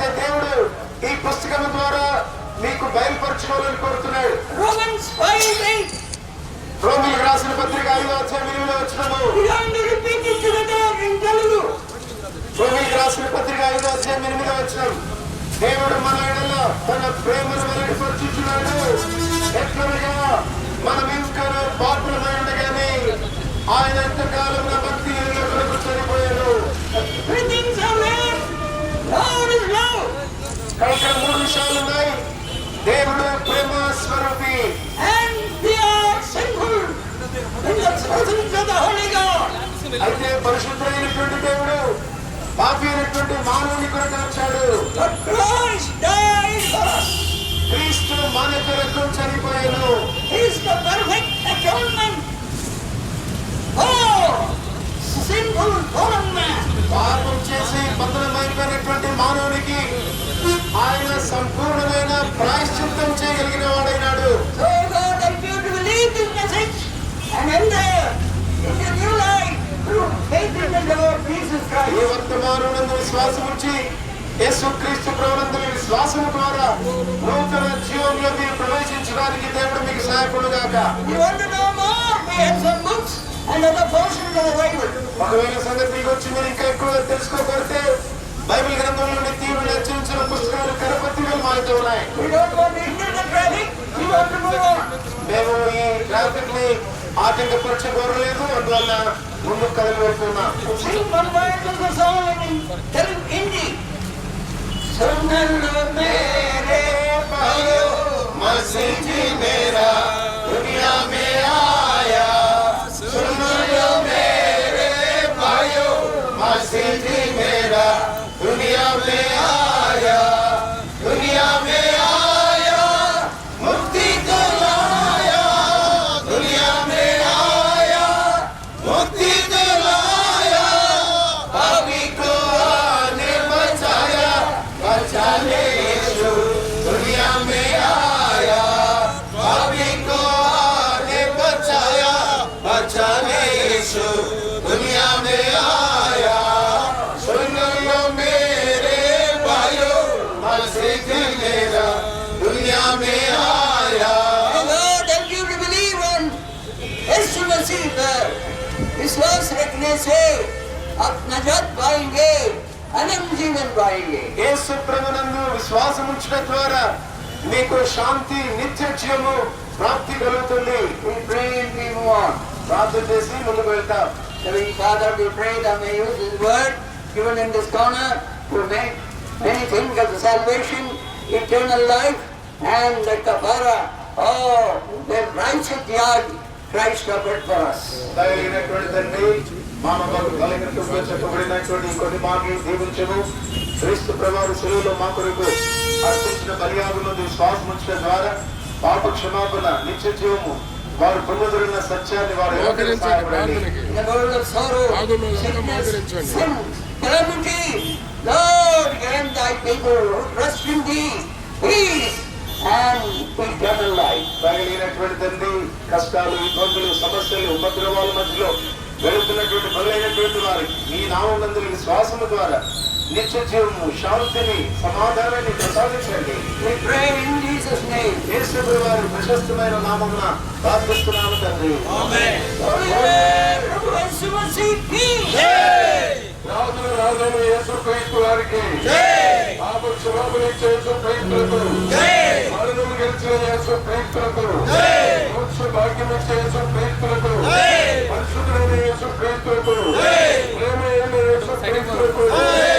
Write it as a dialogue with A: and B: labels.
A: అయితే దేవుడు ఈ పుస్తకం ద్వారా మీకు బయలుపరచుకోవాలని కోరుతున్నాడు
B: Romans 5 8.
A: రోమిలకు రాసిన పత్రిక ఐదో అధ్యాయం ఎనిమిదో వచ్చినము. రోమిలకు రాసిన పత్రిక ఐదో అధ్యాయం ఎనిమిదో వచ్చినం దేవుడు మన ఎడల తన ప్రేమను వెల్లడిపరుచుచున్నాడు ఎట్లనగా మనం ఇంకా పాపులమై ఉండగానే ఆయన అయితే పరిశుద్ధమైనటువంటి దేవుడు పాపి అయినటువంటి మానవుని కొరకు వచ్చాడు. క్రీస్తు మన కొరకు చనిపోయాను. పాపం చేసి బంధనమైపోయినటువంటి మానవునికి ఆయన సంపూర్ణమైన ప్రాయశ్చిత్తం చేయగలిగిన వాడైనాడు
B: So God
A: ఈ
B: Christ.
A: విశ్వాసం ఉంచి యేసుక్రీస్తు ప్రభునందుల విశ్వాసం ద్వారా నూతన జీవంలోకి ప్రవేశించడానికి దేవుడు మీకు
B: సహాయపడుగాక
A: ఒకవేళ సంగతి వచ్చి మీరు ఇంకా ఎక్కువ తెలుసుకోబడితే బైబిల్ గ్రంథం నుండి తీవ్ర రచించిన పుస్తకాలు కరపత్రికలు మాతో ఉన్నాయి మేము ఈ ట్రాఫిక్ని ఆటంకపరచబోరలేదు అందువల్ల ముందు కథలు వెళ్తున్నాం
B: Sing one word of the
A: मसीह
B: पर विश्वास रखने से आप नजात पाएंगे अनंत जीवन पाएंगे
A: యేసు ప్రభునందు విశ్వాసం ఉంచడం ద్వారా మీకు శాంతి నిత్య జీవము ప్రాప్తి కలుగుతుంది
B: We pray and we move on.
A: ప్రార్థన చేసి ముందుకు వెళ్తాం
B: Heavenly Father, we pray that may use this word given in this corner to make many things of salvation, eternal life, and the kapara. Oh, the righteous yard Christ offered for us.
A: దయైనటువంటి తండ్రి మానవులకు కలిగినట్టుగా చెప్పబడినటువంటి ఈ కొన్ని మాటలు దీవించము. క్రీస్తు ప్రభావ సెలవులో మా కొరకు అర్పించిన బలియాగులను విశ్వాసం ఉంచడం ద్వారా పాప క్షమాపణ నిత్య జీవము. వారు పొందుదరిన సత్యాన్ని వారు
B: Lord, grant thy people who trust in thee peace and eternal life.
A: కష్టాలు ఇబ్బందులు సమస్యలు ఉపద్రవాల మధ్యలో వెళుతున్నటువంటి బలైనటువంటి వారికి నీ నామందు విశ్వాసము ద్వారా నిత్య జీవము శాంతిని సమాధానాన్ని ప్రసాదించండి. వారి ప్రశస్తమైన నామమున ప్రార్థిస్తున్నాను తండ్రి. రాజుల రాజులు యేసు క్రీస్తు వారికి పాప క్షమాపణ యేసు క్రీస్తులకు మరణము గెలిచిన యేసు క్రీస్తులకు మోక్ష భాగ్యం ఇచ్చే యేసు క్రీస్తులకు పరిశుద్ధులైన యేసు క్రీస్తులకు ప్రేమ అయిన యేసు